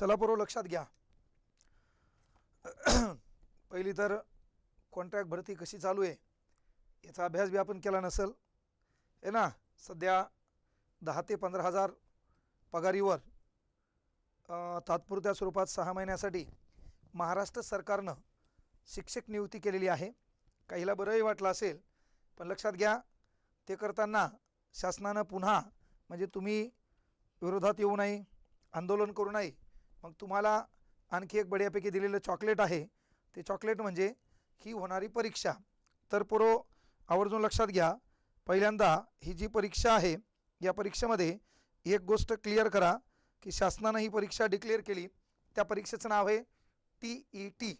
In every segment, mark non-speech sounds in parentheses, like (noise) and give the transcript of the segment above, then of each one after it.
चला पूर्व लक्षात घ्या. (clears throat) पहिली तर कॉन्ट्रॅक्ट भरती कशी चालू आहे याचा अभ्यास बी आपण केला नसेल. आहे ना सध्या दहा ते पंधरा हजार पगारीवर तात्पुरत्या स्वरूपात सहा महिन्यासाठी महाराष्ट्र सरकारनं शिक्षक नियुक्ती केलेली आहे. काहीला बरंही वाटलं असेल पण लक्षात घ्या ते करताना शासनानं पुन्हा म्हणजे तुम्ही विरोधात येऊ नाही आंदोलन करू नये मग तुम्हाला आणखी एक बढियापैकी दिलेलं चॉकलेट आहे. ते चॉकलेट म्हणजे ही होणारी परीक्षा. तर पुरो आवर्जून लक्षात घ्या. पहिल्यांदा ही जी परीक्षा आहे या परीक्षेमध्ये एक गोष्ट क्लिअर करा की शासनानं ही परीक्षा डिक्लेअर केली. त्या परीक्षेचं नाव आहे टी ई टी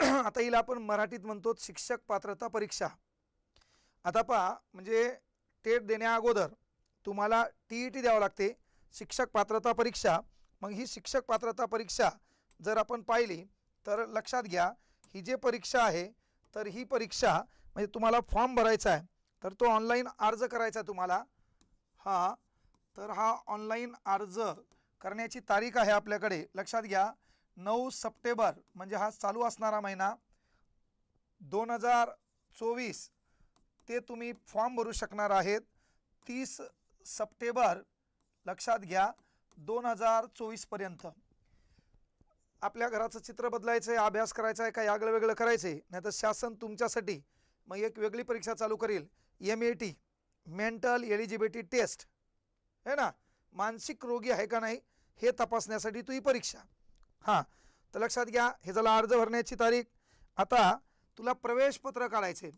आता हिला आपण मराठीत म्हणतो शिक्षक पात्रता परीक्षा. आता पहा म्हणजे टेट देण्या अगोदर तुम्हाला टी ई टी द्यावं लागते. शिक्षक पात्रता परीक्षा. मग ही शिक्षक पात्रता परीक्षा जर आपण पाहिली तर लक्षात घ्या ही जे परीक्षा आहे तर ही परीक्षा म्हणजे तुम्हाला फॉर्म भरायचा आहे. तर तो ऑनलाईन अर्ज करायचा आहे तुम्हाला. हा तर हा ऑनलाईन अर्ज करण्याची तारीख आहे आपल्याकडे. लक्षात घ्या नऊ सप्टेंबर म्हणजे हा चालू असणारा महिना. दोन हजार चोवीस ते तुम्ही फॉर्म भरू शकणार आहेत. तीस सप्टेंबर लक्षात घ्या दोन हजार चोवीसपर्यंत आपल्या घराचं चित्र बदलायचं आहे अभ्यास करायचा आहे काय आगळं वेगळं करायचं आहे नाही तर शासन तुमच्यासाठी मग एक वेगळी परीक्षा चालू करेल. M A T mental eligibility test है ना? मानसिक रोगी आहे का नाही हे तपासण्यासाठी तू ही परीक्षा. हां तर लक्षात घ्या हे झाला अर्ज भरण्याची तारीख. आता तुला प्रवेशपत्र काढायचे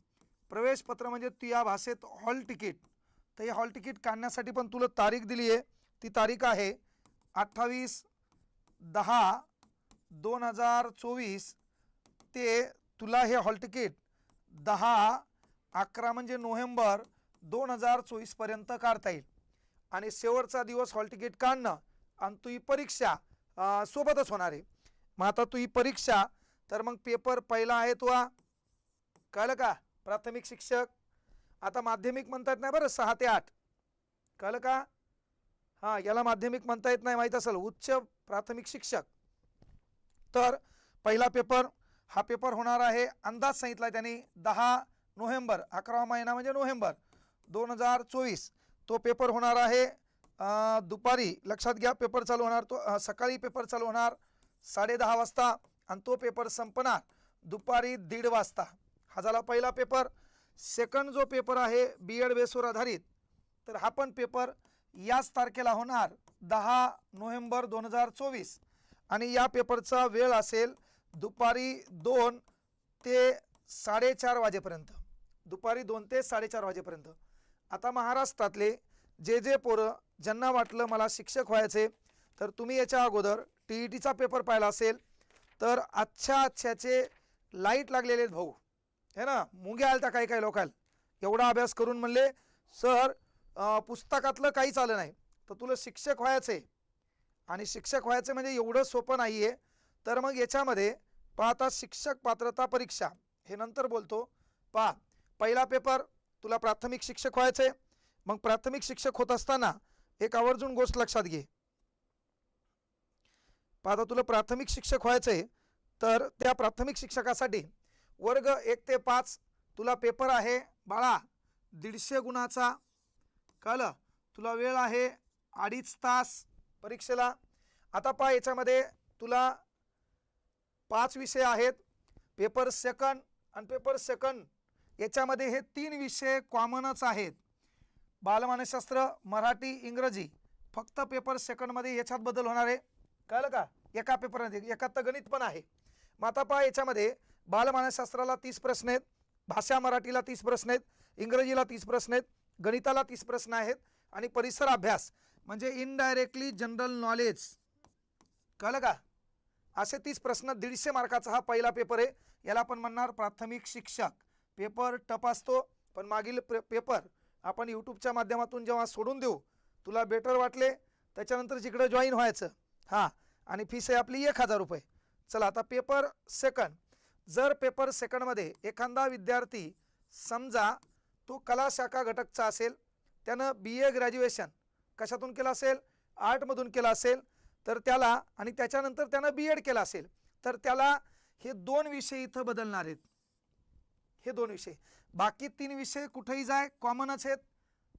प्रवेशपत्र म्हणजे तू या भाषेत हॉल तिकीट. तर हे हॉल तिकीट काढण्यासाठी पण तुला तारीख दिली आहे ती तारीख आहे अठ्ठावीस दहा दोन हजार चोवीस. ते तुला हे हॉल तिकीट दहा अकरा म्हणजे नोव्हेंबर दोन हजार चोवीसपर्यंत काढता येईल. आणि शेवटचा दिवस हॉल तिकीट काढणं आणि तू ही परीक्षा सोबतच होणार आहे. मग आता तू ही परीक्षा तर मग पेपर पहिला आहे तो कळलं का? प्राथमिक शिक्षक. आता माध्यमिक म्हणतात नाही बरं सहा ते आठ. कळलं का? हां याला माध्यमिक म्हणता येत नाही माहीत असेल. उच्च प्राथमिक शिक्षक. तर पहिला पेपर हा पेपर होणार आहे. अंदाज सांगितला त्यांनी दहा नोव्हेंबर अकरावा महिना म्हणजे नोव्हेंबर दोन हजार चोवीस. तो पेपर होणार आहे दुपारी. लक्षात घ्या पेपर चालू होणार तो सकाळी पेपर चालू होणार साडेदहा वाजता. आणि तो पेपर संपणार दुपारी दीड वाजता. हा झाला पहिला पेपर. सेकंड जो पेपर आहे बी एड बेसवर आधारित तर हा पण पेपर याच तारखेला होणार दहा नोव्हेंबर दोन हजार चोवीस. आणि या पेपरचा वेळ असेल दुपारी दोन ते साडेचार वाजेपर्यंत. दुपारी दोन ते साडेचार वाजेपर्यंत. आता महाराष्ट्रातले जे जे पोरं ज्यांना वाटलं मला शिक्षक व्हायचे तर तुम्ही याच्या अगोदर टी ई टीचा पेपर पाहिला असेल तर अच्छा अच्छाचे लाइट लागलेले आहेत भाऊ. है ना मुंग्या आलता त्या काही काही लोकांना एवढा अभ्यास करून म्हणले सर पुस्तकातलं काहीच आलं नाही. तर तुला शिक्षक व्हायचं. आणि शिक्षक व्हायचं म्हणजे एवढं सोपं नाही आहे तर मग याच्यामध्ये पाहता शिक्षक पात्रता परीक्षा. हे नंतर बोलतो. पहा पहिला पेपर तुला प्राथमिक शिक्षक व्हायचं. आहे मग प्राथमिक शिक्षक होत असताना एक आवर्जून गोष्ट लक्षात घे. पाहता तुला प्राथमिक शिक्षक व्हायचं आहे तर त्या प्राथमिक शिक्षकासाठी वर्ग एक ते पाच तुला पेपर आहे. बाळा दीडशे गुणाचा कळलं? तुला वेळ आहे अडीच तास परीक्षेला. आता पहा याच्यामध्ये तुला पाच विषय आहेत. पेपर सेकंड आणि पेपर सेकंड. याच्यामध्ये हे तीन विषय कॉमनच आहेत. बालमानसशास्त्र मराठी इंग्रजी. फक्त पेपर सेकंडमध्ये याच्यात बदल होणार आहे. कळलं का? एका पेपरमध्ये. एकात तर गणित पण आहे. मग आता पहा याच्यामध्ये बालमानसशास्त्राला तीस प्रश्न आहेत. भाषा मराठीला तीस प्रश्न आहेत. इंग्रजीला तीस प्रश्न आहेत. गणिताला तीस प्रश्न आहेत आणि परिसर अभ्यास म्हणजे इनडायरेक्टली जनरल नॉलेज कळलं का? असे तीस प्रश्न दीडशे मार्काचा हा पहिला पेपर आहे. याला आपण म्हणणार प्राथमिक शिक्षक. पेपर टप असतो पण मागील पेपर आपण यूट्यूबच्या माध्यमातून जेव्हा सोडून देऊ तुला बेटर वाटले त्याच्यानंतर जिकडं जॉईन व्हायचं. हां आणि फीस आहे आपली एक हजार रुपये. चला आता पेपर सेकंड जर पेपर सेकंडमध्ये एखादा विद्यार्थी समजा तो कला शाखा घटकचा असेल त्यानं बी ए ग्रॅज्युएशन कशातून केलं असेल? आर्टमधून केलं असेल. तर त्याला आणि त्याच्यानंतर त्यानं बी एड केलं असेल. तर त्याला हे दोन विषय इथं बदलणार आहेत. हे दोन विषय. बाकी तीन विषय कुठेही जाय कॉमनच आहेत.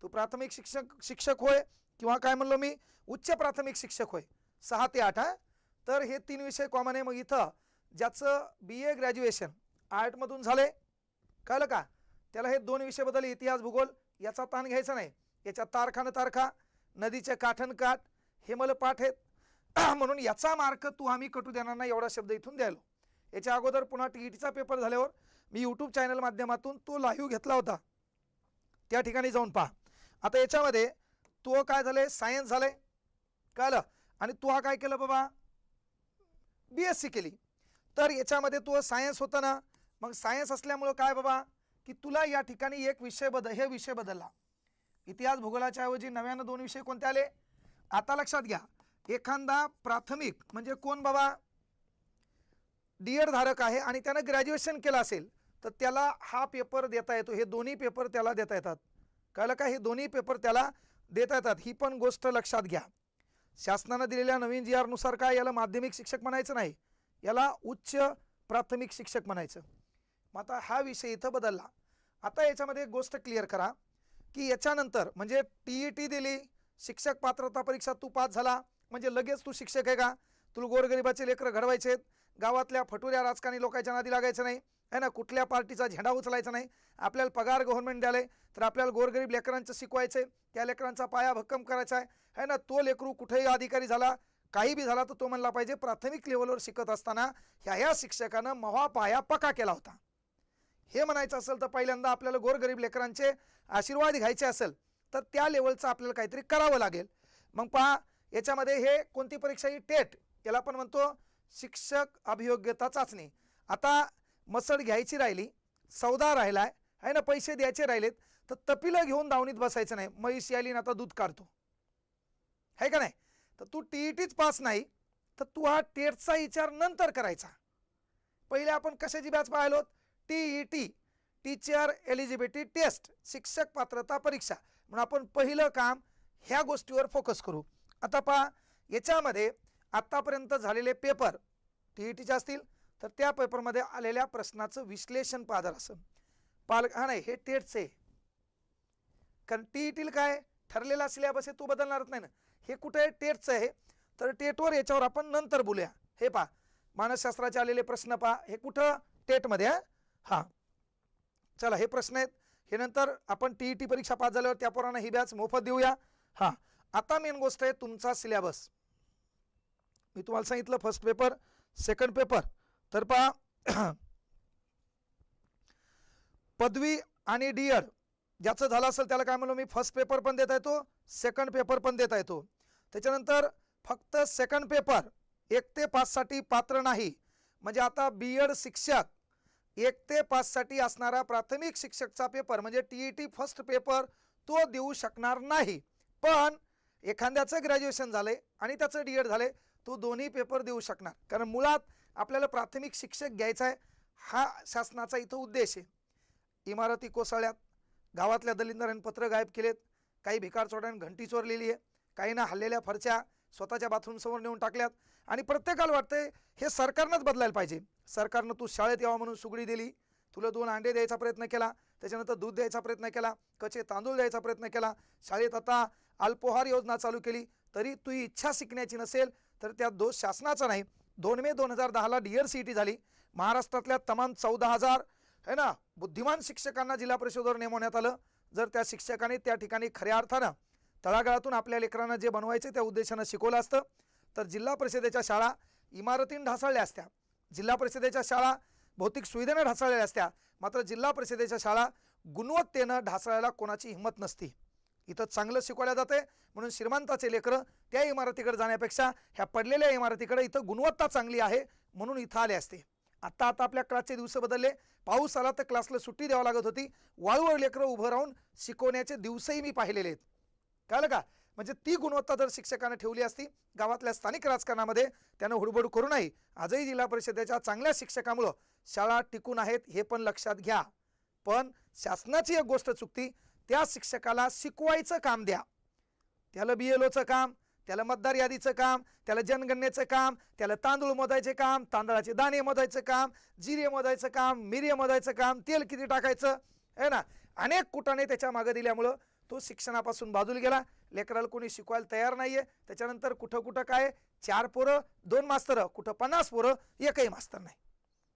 तू प्राथमिक शिक्षक शिक्षक होय किंवा काय म्हणलो मी? उच्च प्राथमिक शिक्षक होय. सहा ते आठ हा? तर हे तीन विषय कॉमन आहे. मग इथं ज्याचं बी ए ग्रॅज्युएशन आर्टमधून झाले कळलं का? त्याला हे दोन विषय बदल इतिहास भूगोल याचा ताण घ्यायचा नाही. याच्या तारखानं तारखा नदीचे काठन काठ हे मला पाठ आहेत. (clears throat) म्हणून याचा मार्क तू आम्ही कटू देणार नाही एवढा शब्द इथून द्यायलो. याच्या अगोदर पुन्हा टी ई टीचा पेपर झाल्यावर मी यूट्यूब चॅनल माध्यमातून तो लाईव्ह घेतला होता. त्या ठिकाणी जाऊन पहा. आता याच्यामध्ये तो काय झालंय? सायन्स झालंय. कळलं? आणि तू हा काय केलं बाबा? बी एस सी केली. तर याच्यामध्ये तो सायन्स होता ना. मग सायन्स असल्यामुळं काय बाबा? की तुला या ठिकाणी एक विषय बदल हे विषय बदलला. इतिहास भूगोलाच्या ऐवजी नव्यानं दोन विषय कोणते आले? आता लक्षात घ्या. एखादा प्राथमिक म्हणजे कोण बाबा? डी एड धारक आहे आणि त्यानं ग्रॅज्युएशन केलं असेल तर त्याला हा पेपर देता येतो. हे दोन्ही पेपर त्याला देता येतात. कळलं का? हे दोन्ही पेपर त्याला देता येतात. ही पण गोष्ट लक्षात घ्या. शासनानं दिलेल्या नवीन जी आरनुसार काय? याला माध्यमिक शिक्षक म्हणायचं नाही. याला उच्च प्राथमिक शिक्षक म्हणायचं. मग आता हा विषय इथं बदलला. आता याच्यामध्ये एक गोष्ट क्लिअर करा की याच्यानंतर म्हणजे टी ई टी दिली शिक्षक पात्रता परीक्षा तू पास झाला म्हणजे लगेच तू शिक्षक आहे का? तुला गोरगरिबाचे लेकरं घडवायचे गावातल्या फटुऱ्या राजकारणी लोकांच्या नादी लागायचं नाही. है ना? कुठल्या पार्टीचा झेंडा उचलायचा नाही. आपल्याला पगार गव्हर्नमेंट द्याले तर आपल्याला गोरगरीब लेकरांचं शिकवायचं आहे त्या लेकरांचा पाया भक्कम करायचा आहे. है ना? तो लेकरू कुठेही अधिकारी झाला काही बी झाला तर तो म्हणला पाहिजे प्राथमिक लेवलवर शिकत असताना ह्या ह्या शिक्षकानं महा पाया पक्का केला होता. हे म्हणायचं असेल तर पहिल्यांदा आपल्याला गोरगरीब लेकरांचे आशीर्वाद घ्यायचे असेल तर त्या लेवलचं आपल्याला काहीतरी करावं लागेल. मग पहा याच्यामध्ये हे कोणती परीक्षा ही टेट. याला पण म्हणतो शिक्षक अभियोग्यता चाचणी. आता मसड घ्यायची राहिली सौदा राहिलाय आहे ना पैसे द्यायचे राहिलेत तर तपिलं घेऊन दावणीत बसायचं नाही. म्हैस आली ना आता दूध काढतो. है का नाही? तर तू टी ई टीच पास नाही तर तू हा टेटचा विचार नंतर करायचा. पहिले आपण कशाची batch पाहिलो T E T teacher eligibility test शिक्षक पात्रता परीक्षा. म्हणून आपण पहिलं काम ह्या गोष्टीवर फोकस करू. आता पहा याच्यामध्ये आत्तापर्यंत झालेले पेपर टी ई टीचे असतील तर त्या पेपरमध्ये आलेल्या प्रश्नाचं विश्लेषण पाहणार असं. पालक हा नाही हे टेटचे. कारण टी ई टील काय ठरलेला सिलेबस आहे तो बदलणारच नाही ना. हे कुठे आहे? टेटचं आहे. तर टेटवर याच्यावर आपण नंतर बोलूया. हे पहा मानसशास्त्राचे आलेले प्रश्न पहा. हे कुठं? टेटमध्ये आहे हां. चला हे प्रश्न आहेत. हे नंतर आपण टी ई टी परीक्षा पास झाल्यावर त्या पोरांना ही बॅच मोफत देऊया. हां. आता मेन गोष्ट आहे तुमचा सिलेबस मी तुम्हाला सांगितलं फर्स्ट पेपर सेकंड पेपर तर पहा. (clears throat) पदवी आणि डी एड ज्याचं झालं असेल त्याला काय म्हणलो मी फर्स्ट पेपर पण देता येतो सेकंड पेपर पण देता येतो त्याच्यानंतर फक्त सेकंड पेपर एक ते पाचसाठी पात्र नाही. म्हणजे आता बी एड शिक्षक एक ते पाचसाठी असणारा प्राथमिक शिक्षकचा पेपर म्हणजे T E T first paper तो देऊ शकणार नाही. पण एखाद्याचं ग्रॅज्युएशन झालंय आणि त्याचं डी एड झालंय तो दोन्ही पेपर देऊ शकणार. कारण मुळात आपल्याला प्राथमिक शिक्षक घ्यायचा आहे हा शासनाचा इथं उद्देश आहे. इमारती कोसळल्यात गावातल्या दलिंदरांनी पत्र गायब केलेत काही भिकार चोड्यानं घंटी चोरलेली आहे काहींना हल्लेल्या फरच्या स्वतःच्या बाथरूमसमोर नेऊन टाकल्यात. आणि प्रत्येकाला वाटतंय हे सरकारनंच बदलायला पाहिजे. सरकारनं तू शाळेत यावं म्हणून सुगडी दिली. तुला दोन अंडे द्यायचा प्रयत्न केला. त्याच्यानंतर दूध द्यायचा प्रयत्न केला. कचे तांदूळ द्यायचा प्रयत्न केला. शाळेत आता अल्पोहार योजना चालू केली. तरी तुझी इच्छा शिकण्याची नसेल तर त्यात दोष शासनाचा नाही. दोन मे दोन हजार दहाला डी एड सी टी झाली. महाराष्ट्रातल्या तमाम चौदा हजार है ना बुद्धिमान शिक्षकांना जिल्हा परिषदेवर नेमवण्यात आलं. जर त्या शिक्षकांनी त्या ठिकाणी खऱ्या अर्थानं तळागाळातून आपल्या लेकरांना जे बनवायचे त्या उद्देशानं शिकवलं असतं. तर जिल्हा परिषदेच्या शाळा इमारतीं ढासळल्या असत्या. जिल्हा परिषदेच्या शाळा भौतिक सुविधेनं ढासळलेल्या असत्या. मात्र जिल्हा परिषदेच्या शाळा गुणवत्तेनं ढासळायला कोणाची हिंमत नसती. इथं चांगलं शिकवल्या जाते म्हणून श्रीमंताचे लेकरं त्या इमारतीकडे जाण्यापेक्षा ह्या पडलेल्या इमारतीकडे इथं गुणवत्ता चांगली आहे म्हणून इथं आले असते. आता आता आपल्या क्लासचे दिवस बदलले. पाऊस आला तर क्लासला सुट्टी द्यावं लागत होती. वाळूवर लेकरं उभं राहून शिकवण्याचे दिवसही मी पाहिलेले आहेत. कळलं का? म्हणजे ती गुणवत्ता जर शिक्षकांना ठेवली असती. गावातल्या स्थानिक राजकारणामध्ये त्यानं हुडबड करू नये. आजही जिल्हा परिषदेच्या चांगल्या शिक्षकामुळं शाळा टिकून आहेत हे पण लक्षात घ्या. पण शासनाची एक गोष्ट चुकती त्या शिक्षकाला शिकवायचं काम द्या. त्याला बी एल ओचं काम त्याला मतदार यादीचं काम त्याला जनगणनेचं काम त्याला तांदूळ मोजायचे काम तांदळाचे दाणे मोजायचं काम जिरे मोजायचं काम मिरे मोजायचं काम तेल किती टाकायचं? आहे ना? अनेक कुटाने त्याच्यामागे दिल्यामुळं तो शिक्षणापासून बाजूला गेला. लेकराला कोणी शिकवायला तयार नाहीये. त्याच्यानंतर कुठं कुठं काय चार पोरं दोन मास्तर कुठं पन्नास पोरं एकही मास्तर नाही.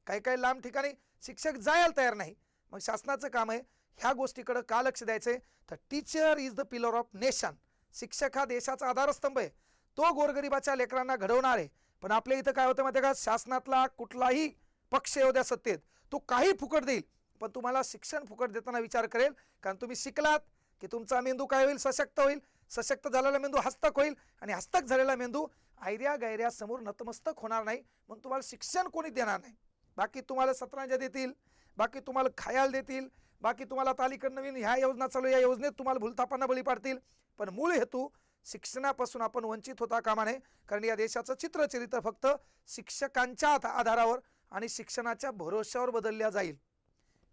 काही काही लांब ठिकाणी शिक्षक जायला तयार नाही. मग शासनाचं काम आहे ह्या गोष्टीकडं का लक्ष द्यायचंय? तर teacher is the pillar of nation शिक्षक हा देशाचा आधारस्तंभ आहे. तो गोरगरिबाच्या लेकरांना घडवणार आहे. पण आपल्या इथं काय होतं माहिती आहे का? शासनातला कुठलाही पक्ष येऊ द्या सत्तेत. तो काही फुकट देईल. पण तुम्हाला शिक्षण फुकट देताना विचार करेल. कारण तुम्ही शिकलात की तुमचा मेंदू काय होईल? सशक्त होईल. सशक्त झालेला मेंदू हस्तक होईल आणि हस्तक झालेला मेंदू आयऱ्या गायऱ्या समोर नतमस्तक होणार नाही. म्हणून तुम्हाला शिक्षण कोणी देणार नाही? बाकी तुम्हाला सतरांजा देतील बाकी तुम्हाला खायला देतील बाकी तुम्हाला आता नवीन ह्या योजना चालू या योजनेत तुम्हाला भूलथापांना बळी पाडतील. पण मूळ हेतू शिक्षणापासून आपण वंचित होता कामा नये कारण या देशाचं चित्रचरित्र फक्त शिक्षकांच्या आधारावर आणि शिक्षणाच्या भरोश्यावर बदलल्या जाईल.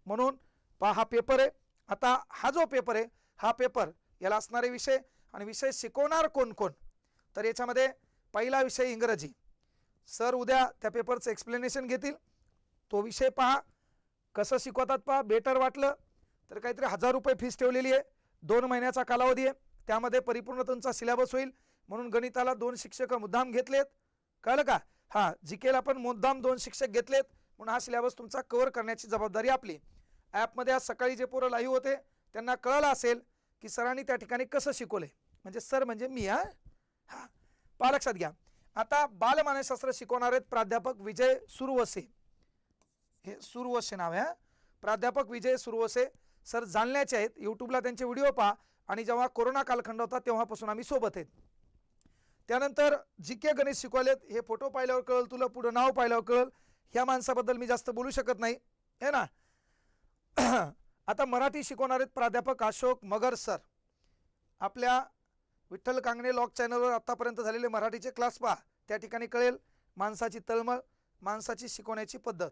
म्हणून पहा हा पेपर आहे. आता हा जो पेपर आहे हा पेपर याला असणारे विषय आणि विषय शिकवणार कोण कोण? तर याच्यामध्ये पहिला विषय इंग्रजी. सर उद्या त्या पेपरचं एक्सप्लेनेशन घेतील. तो विषय पहा. कसं शिकवतात पहा. बेटर वाटलं तर काहीतरी हजार रुपये फीस ठेवलेली आहे. दोन महिन्याचा कालावधी आहे. त्यामध्ये परिपूर्ण तुमचा सिलेबस होईल. म्हणून गणिताला दोन शिक्षक मुद्दाम घेतलेत. कळलं का? हां जिकेला पण मुद्दाम दोन शिक्षक घेतलेत. म्हणून हा सिलेबस तुमचा कव्हर करण्याची जबाबदारी आपली ॲपमध्ये आज सकाळी जे पोरं लाईव्ह होते त्यांना कळलं असेल की सरांनी त्या ठिकाणी कसं शिकवलंय? म्हणजे सर म्हणजे मी हा? हां. पहा लक्षात घ्या. आता बालमानसशास्त्र शिकवणार आहेत प्राध्यापक विजय सुरवसे. हे सुरवसे नाव आहे प्राध्यापक विजय सुरवसे सर जाणल्याचे आहेत. यूट्यूबला त्यांचे व्हिडिओ पहा आणि जेव्हा कोरोना कालखंड होता तेव्हापासून आम्ही सोबत आहेत. त्यानंतर जी के गणित शिकवलेत हे फोटो पाहिल्यावर कळल तुला पुढं नाव पाहिल्यावर कळल. ह्या माणसाबद्दल मी जास्त बोलू शकत नाही. है ना? आता मराठी शिकवणार आहेत प्राध्यापक अशोक मगर सर. आपल्या विठ्ठल कांगणे लॉक चॅनलवर आत्तापर्यंत झालेले मराठीचे क्लास पहा. त्या ठिकाणी कळेल माणसाची तळमळ माणसाची शिकवण्याची पद्धत.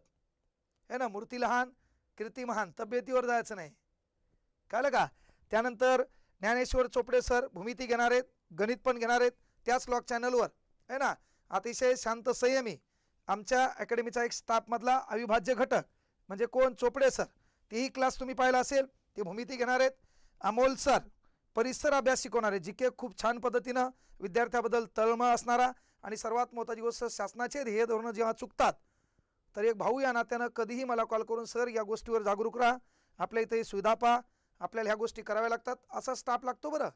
है ना? मूर्ती लहान कीर्ती महान तब्येतीवर जायचं नाही. कळलं का? त्यानंतर ज्ञानेश्वर चोपडे सर भूमिती घेणार आहेत गणित पण घेणार आहेत त्याच लॉक चॅनलवर. है ना? अतिशय शांत संयमी. आमच्या अकॅडमीचा एक स्टाफमधला अविभाज्य घटक म्हणजे कोण? चोपडे सर. तेही क्लास तुम्ही पाहिला असेल ते भूमिती घेणार आहेत. अमोल सर परिसर अभ्यास शिकवणार आहे जी के खूप छान पद्धतीनं विद्यार्थ्याबद्दल तळमळ असणारा आणि सर्वात महत्त्वाची गोष्ट शासनाचे ध्येय धोरणं जेव्हा चुकतात तर एक भाऊ या नात्यानं कधीही मला कॉल करून सर या गोष्टीवर जागरूक राहा. आपल्या इथे सुविधा पहा. आपल्याला ह्या गोष्टी कराव्या लागतात. असा स्टाफ लागतो बरं.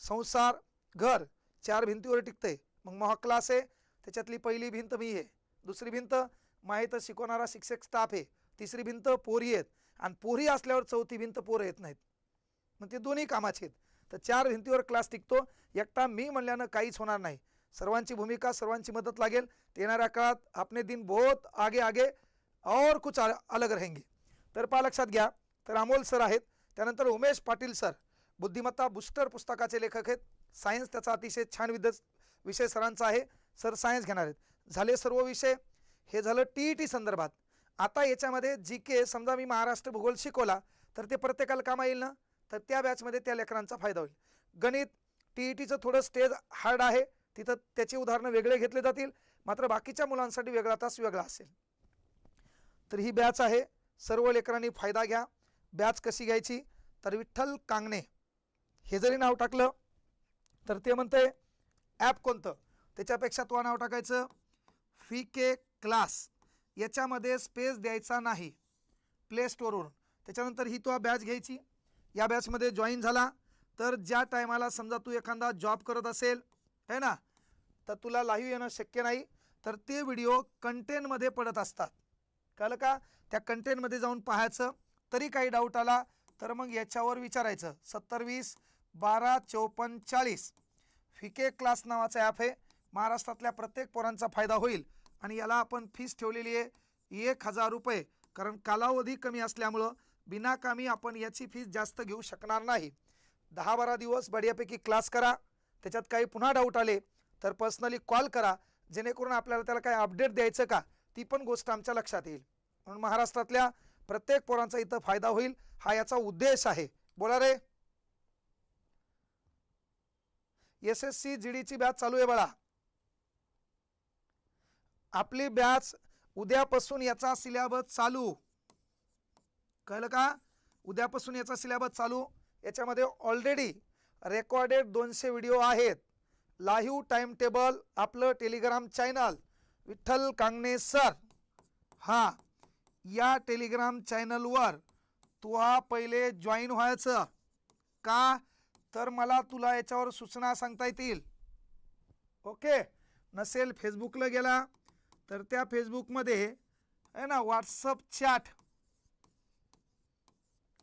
संसार घर चार भिंतीवर टिकते मग महा क्लास आहे. त्याच्यातली पहिली भिंत मी आहे. दुसरी भिंत माहीत शिकवणारा शिक्षक स्टाफ आहे. तिसरी भिंत पोरी आहेत. आणि पोरी असल्यावर चौथी भिंत पोरं येत नाहीत. मग ते दोन्ही कामाचे आहेत. तर चार भिंतीवर क्लास टिकतो. एकटा मी म्हणल्यानं काहीच होणार नाही. सर्वांची भूमिका सर्वांची मदत लागेल. येणाऱ्या काळात आपले दिन बहुत आगे आगे और कुछ अलग रहेंगे. तर पहा लक्षात घ्या. तर अमोल सर आहेत. त्यानंतर उमेश पाटील सर. बुद्धिमत्ता बुस्टर पुस्तकाचे लेखक आहेत. सायन्स त्याचा अतिशय छान विद विषय सरांचा आहे. सर सायन्स घेणार आहेत. झाले सर्व विषय. हे झालं टी ई टी संदर्भात. आता याच्यामध्ये जी के समजा मी महाराष्ट्र भूगोल शिकवला तर ते प्रत्येकाला कामा येईल ना? तर त्या बॅचमध्ये त्या लेकरांचा फायदा होईल. गणित टी ई टीचं थोडं स्टेज हार्ड आहे. तिथं त्याची उदाहरणं वेगळे घेतले जातील. मात्र बाकीच्या मुलांसाठी वेगळा तास वेगळा असेल. तर ही बॅच आहे. सर्व लेकरांनी फायदा घ्या. बॅच कशी घ्यायची? तर विठ्ठल कांगणे. हे जरी नाव टाकलं तर ते म्हणते ॲप कोणतं? त्याच्यापेक्षा तो नाव टाकायचं फी के क्लास. याच्यामध्ये स्पेस द्यायचा नाही. प्ले स्टोरवरून त्याच्यानंतर ही तो बॅच घ्यायची. या बॅचमध्ये जॉईन झाला. तर ज्या टायमाला समजा तू एखादा जॉब करत असेल है ना? तर तुला लाईव्ह येणं शक्य नाही. तर ते व्हिडिओ कंटेनमध्ये पडत असतात. कळलं का? त्या कंटेनमध्ये जाऊन पाहायचं. तरी काही डाऊट आला तर मग याच्यावर विचारायचं. सत्तर वीस बारा चौपन्न चाळीस. फिके क्लास नावाचं ॲप आहे. महाराष्ट्रातल्या प्रत्येक पोरांचा फायदा होईल. आणि याला आपण फीस ठेवलेली आहे एक हजार रुपये. कारण कालावधी कमी असल्यामुळं बिनाकामी आपण याची फीस जास्त घेऊ शकणार नाही. दहा बारा दिवस बढियापैकी क्लास करा. त्याच्यात काही पुन्हा डाऊट आले तर पर्सनली कॉल करा. जेणेकरून आपल्याला त्याला काय अपडेट द्यायचं का? ती पण गोष्ट आमच्या लक्षात येईल. म्हणून महाराष्ट्रातल्या प्रत्येक पोरांचा इथं फायदा होईल. हा याचा उद्देश आहे. बोला रे. एस एस सी जी डीची बॅच चालू आहे बाळा. आपली बॅच उद्यापासून याचा सिलेबस चालू. कळलं का? उद्यापासून याचा सिलेबस चालू. याच्यामध्ये ऑलरेडी रेकॉर्डेड दोनशे व्हिडिओ आहेत. लाईव्ह टाइम टेबल आपलं telegram channel Vitthal Kangane sir हां या टेलिग्राम चॅनलवर तू हा पहिले जॉईन व्हायचं. का? तर मला तुला याच्यावर सूचना सांगता येतील. ओके नसेल फेसबुकला गेला. तर त्या फेसबुकमध्ये आहे ना व्हॉट्सअप चॅट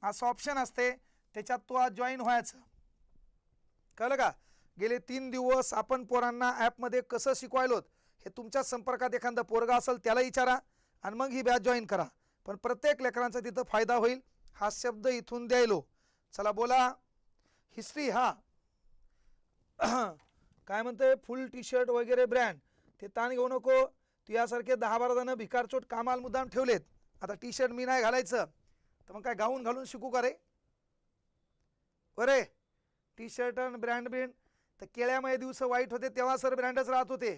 असं ऑप्शन असते. त्याच्यात तो आज जॉईन व्हायचं. कळलं का? गेले तीन दिवस आपण पोरांना ॲपमध्ये कसं शिकवायलोत? हे तुमच्या संपर्कात एखादं पोरगा असेल त्याला विचारा आणि मग ही बॅच जॉईन करा. पण प्रत्येक लेकरांचा तिथं फायदा होईल हा शब्द इथून द्यायलो. चला बोला. हिस्ट्री हा. (clears throat) काय म्हणतंय? फुल टी शर्ट वगैरे ब्रँड ते ताण घेऊ नको. तू यासारखे दहा बारा जणं भिकारचोट कामाल मुद्दाम ठेवलेत. आता टी शर्ट मी नाही घालायचं. तर मग काय गाऊन घालून शिकू का रे? अरे टी शर्ट आणि ब्रँड बिंड तर केळ्यामध्ये दिवस वाईट होते तेव्हा सर ब्रँडच राहत होते.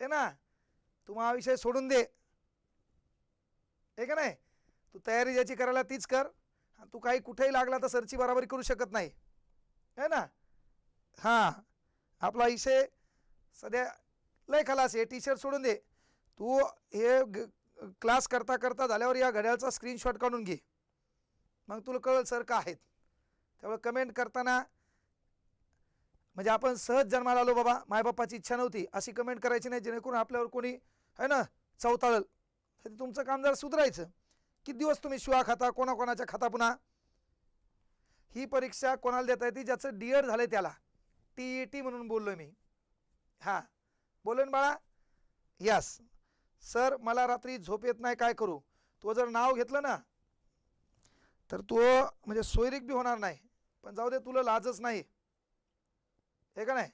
हे ना तू हा विषय सोडून दे. हे का नाही? तू तयारी ज्याची करायला तीच कर. आणि तू काही कुठेही लागला तर सरची बराबरी करू शकत नाही. है ना? हां आपला विषय सध्या लय खलास आहे टी शर्ट सोडून दे. तू हे क्लास करता करता झाल्यावर या घड्याळचा स्क्रीनशॉट काढून घे. मग तुला कळेल सर का आहेत. त्यामुळे कमेंट करताना म्हणजे आपण सहज जन्माला आलो बाबा मायबापाची इच्छा नव्हती अशी कमेंट करायची नाही जेणेकरून आपल्यावर कोणी है ना चवताळल. तर तुमचं काम जरा सुधारायचं किती दिवस तुम्ही शिवा खाता कोणाकोणाच्या खाता पुन्हा? ही परीक्षा कोणाला देता येते ज्याचं डी एड झालं त्याला. टी ई टी म्हणून बोललो मी. हां. बोलेन बाळा. यस सर मला रात्री झोप येत नाही काय करू? तो जर नाव घेतलं ना तर तो म्हणजे सोयरीक बी होणार नाही. पण जाऊ दे तुला लाजच नाही. हे का नाही?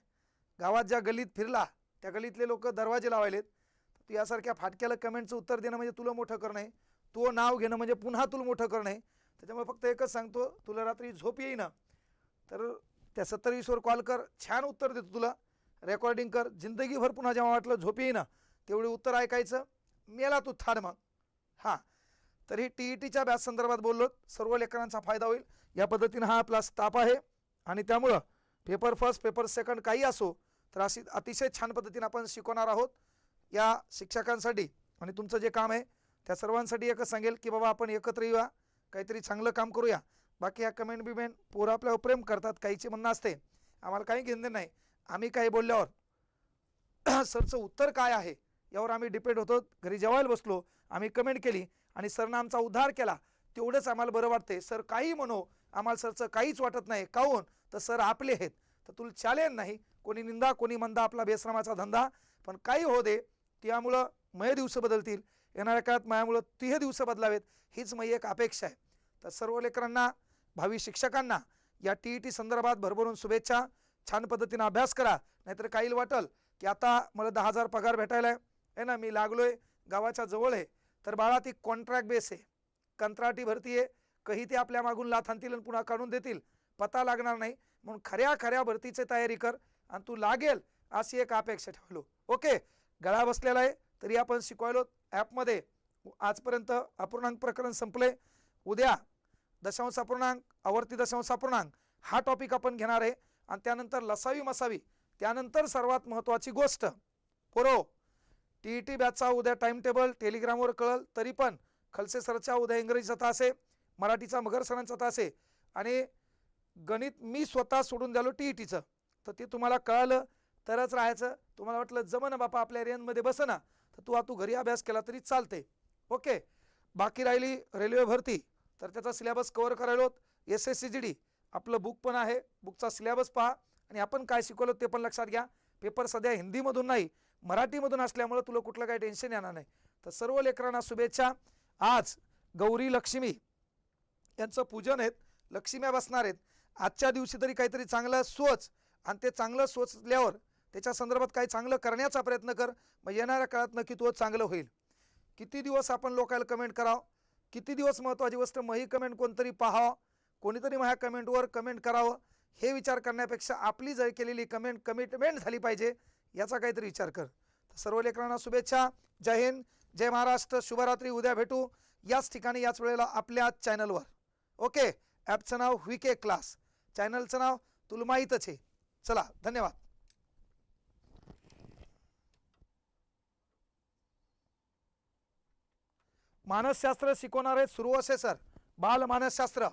गावात ज्या गलीत फिरला त्या गलीतले लोक दरवाजे लावायलेत. तू यासारख्या फाटक्याला कमेंटचं उत्तर देणं म्हणजे तुला मोठं करणं आहे तो नाव घेणं म्हणजे पुन्हा तुला मोठं करणं आहे त्याच्यामुळे फक्त एकच सांगतो तुला रात्री झोप येईना. तर त्या सत्तरवीसवर कॉल कर छान उत्तर देतो तुला. रेकॉर्डिंग कर. जिंदगीभर पुन्हा जेव्हा वाटलं झोप येईना तेवढे उत्तर ऐकायचं. मेला तू थाड मग. हां. तर ही टी ई टीच्या बॅच संदर्भात बोललो. सर्व लेकरांचा फायदा होईल. या पद्धतीनं हा आपला स्टाफ आहे. आणि त्यामुळं पेपर फर्स्ट पेपर सेकंड काही असो तर अशी अतिशय छान पद्धतीनं आपण शिकवणार आहोत. या शिक्षकांसाठी आणि तुमचं जे काम आहे त्या सर्वांसाठी एकच सांगेल की बाबा आपण एकत्र येऊया. काहीतरी चांगलं काम करूया. बाकी या कमेंट बिमेंट पोरं आपल्यावर प्रेम करतात काहीचे म्हणणं असते. आम्हाला काही घेणं नाही. आम्ही काही बोलल्यावर (clears throat) सरचं उत्तर काय आहे यावर आम्ही डिपेंड होतो. घरी जेवायला बसलो आम्ही कमेंट केली आणि सरनं आमचा उद्धार केला. तेवढंच आम्हाला बरं वाटते सर काही म्हणो आम्हाला सरचं काहीच वाटत नाही. काहून? तर सर आपले आहेत. तर तुला चॅलेंज नाही. कोणी निंदा कोणी मंदा आपला बेश्रमाचा धंदा. पण काही हो दे त्यामुळं मय दिवस बदलतील. येणाऱ्या काळात मायामुळं तिहे दिवस बदलावेत. हीच मग एक अपेक्षा आहे. तर सर्व लेकरांना भावी शिक्षकांना या टी ई टी संदर्भात भरभरून शुभेच्छा. छान पद्धतीनं अभ्यास करा नाहीतर काही वाटल की आता मला दहा हजार पगार भेटायला आहे. ना मी लागलोय गावाच्या जवळ आहे. तर बाळा ती कॉन्ट्रॅक्ट बेस आहे. कंत्राटी भरती आहे. कही ते आपल्या मागून लाथ आणतील आणि पुन्हा काढून देतील. पता लागणार नाही. म्हणून खऱ्या खऱ्या भरतीची तयारी कर आणि तू लागेल अशी एक अपेक्षा ठेवलो. ओके? गळा बसलेला आहे. तरी आपण शिकवायलो ॲपमध्ये. आजपर्यंत अपूर्णांक प्रकरण संपले. उद्या दशांश अपूर्णांक आवर्ती दशांश अपूर्णांक हा टॉपिक आपण घेणार आहे. आणि त्यानंतर लसावी मसावी. त्यानंतर सर्वात महत्त्वाची गोष्ट. पोरो टी ई टी बॅचचा उद्या टाइम टेबल टेलिग्रामवर कळल तरी पण खलसे सरचा उद्या इंग्रजीचा तास आहे मराठीचा मगर सरांचा तास आहे. आणि गणित मी स्वतः सोडून द्यालो टी ई टीचं तर ते तुम्हाला कळालं तरच राहायचं. तुम्हाला वाटलं जम ना बापा आपल्या रेंजमध्ये बस ना. तर तू तू घरी अभ्यास केला तरी चालते ओके. बाकी राहिली रेल्वे भरती. तर त्याचा syllabus cover करायलो S S C G D आपलं बुक पण आहे. बुकचा सिलेबस पहा. आणि आपण काय शिकवलं ते पण लक्षात घ्या. पेपर सध्या हिंदीमधून नाही मराठीमधून असल्यामुळं तुला कुठलं काही टेन्शन येणार नाही. तर सर्व लेकरांना शुभेच्छा. आज गौरी लक्ष्मी यांचं पूजन आहेत. लक्ष्म्या बसणार आहेत. आजच्या दिवशी तरी काहीतरी चांगलं सोच आणि ते चांगलं सोचल्यावर त्याच्या संदर्भात काही चांगलं करण्याचा प्रयत्न कर. मग येणाऱ्या काळात नक्की तो चांगलं होईल. किती दिवस आपण लोकायला कमेंट करावं? किती दिवस महत्त्वाची गोष्ट? मही कमेंट कोणतरी पाहावं. कोणीतरी माझ्या कमेंटवर कमेंट करावं. हे विचार करण्यापेक्षा आपली जर केलेली कमेंट कमिटमेंट झाली पाहिजे याचा काहीतरी विचार कर. तर सर्व लेकरांना शुभेच्छा. जय हिंद जय महाराष्ट्र. शुभरात्री. उद्या भेटू. याच ठिकाणी याच वेळेला आपल्या चॅनलवर. ओके? ॲपचं नाव व्हीके क्लास. चॅनलचं नाव तुला माहीतच आहे. चला धन्यवाद. मानसशास्त्र शिकवणारे सुरू असे सर. बाल मानसशास्त्र.